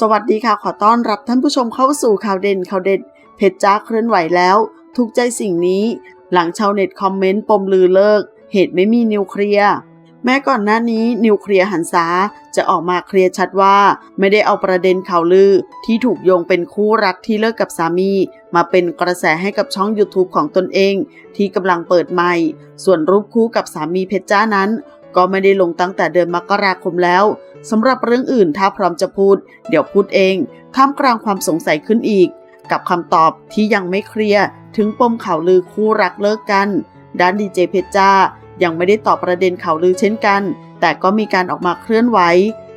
สวัสดีค่ะ ขอต้อนรับท่านผู้ชมเข้าสู่ข่าวเด่นข่าวเด็ด เพจจ้าเคลื่อนไหวแล้วถูกใจสิ่งนี้ หลังชาวเน็ตคอมเมนต์ปมลือเลิก เหตุไม่มีนิวเคลียร์แม้ก่อนหน้านี้นิวเคลียร์หันษาจะออกมาเคลียร์ชัดว่า ไม่ได้เอาประเด็นข่าวลือ ที่ถูกโยงเป็นคู่รักที่เลิกกับสามี มาเป็นกระแสให้กับช่อง YouTube ของตนเอง ที่กำลังเปิดใหม่ ส่วนรูปคู่กับสามีเพชรจ้านั้น ก็ไม่ได้ลงตั้งแต่เดือนมกราคมแล้วสำหรับเรื่องอื่นถ้าพร้อมจะพูด เดี๋ยวพูดเองท่ามกลางความสงสัยขึ้นอีก กับคำตอบที่ยังไม่เคลียร์ถึงปมข่าวลือคู่รักเลิกกัน ด้านดีเจเพชรจ้ายังไม่ได้ตอบประเด็นข่าวลือเช่นกัน แต่ก็มีการออกมาเคลื่อนไหว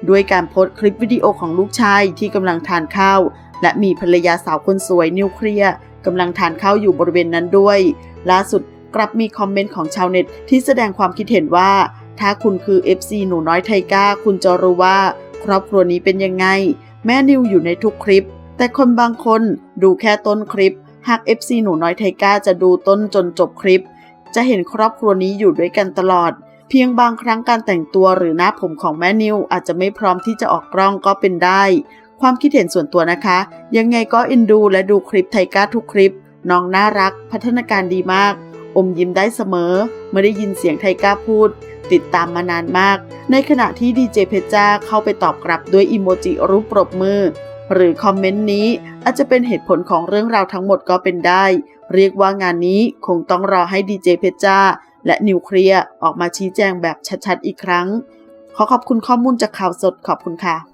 ด้วยการโพสต์คลิปวิดีโอของลูกชายที่กำลังทานข้าว และมีภรรยาสาวคนสวยนิวเคลียร์กำลังทานข้าวอยู่บริเวณนั้นด้วย ล่าสุดกลับมีคอมเมนต์ของชาวเน็ตที่แสดงความคิดเห็นว่า ถ้าคุณคือ FC หนูน้อยไทก้า คุณจะรู้ว่า ครอบครัวนี้เป็นยังไง แม่นิวอยู่ในทุกคลิป แต่คนบางคนดูแค่ต้นคลิป หาก FC หนูน้อยไทก้าจะดูต้นจนจบคลิป จะเห็นครอบครัวนี้อยู่ด้วยกันตลอด เพียงบางครั้งการแต่งตัวหรือหน้าผมของแม่นิวอาจจะไม่พร้อมที่จะออกกล้องก็เป็นได้ ความคิดเห็นส่วนตัวนะคะ ยังไงก็เอ็นดูและดูคลิปไทก้าทุกคลิป น้องน่ารัก พัฒนาการดีมาก อมยิ้มได้เสมอเมื่อได้ยินเสียงไทก้าพูด ติดตามมานานมาก ในขณะที่ดีเจเพชรจ้าเข้าไปตอบกลับด้วยอิโมจิรูปปรบมือ หรือคอมเมนต์นี้อาจจะเป็นเหตุผลของเรื่องราวทั้งหมดก็เป็นได้ เรียกว่างานนี้คงต้องรอให้ดีเจเพชรจ้าและนิวเคลียร์ออกมาชี้แจงแบบชัดๆอีกครั้ง ขอขอบคุณข้อมูลจากข่าวสดขอบคุณค่ะ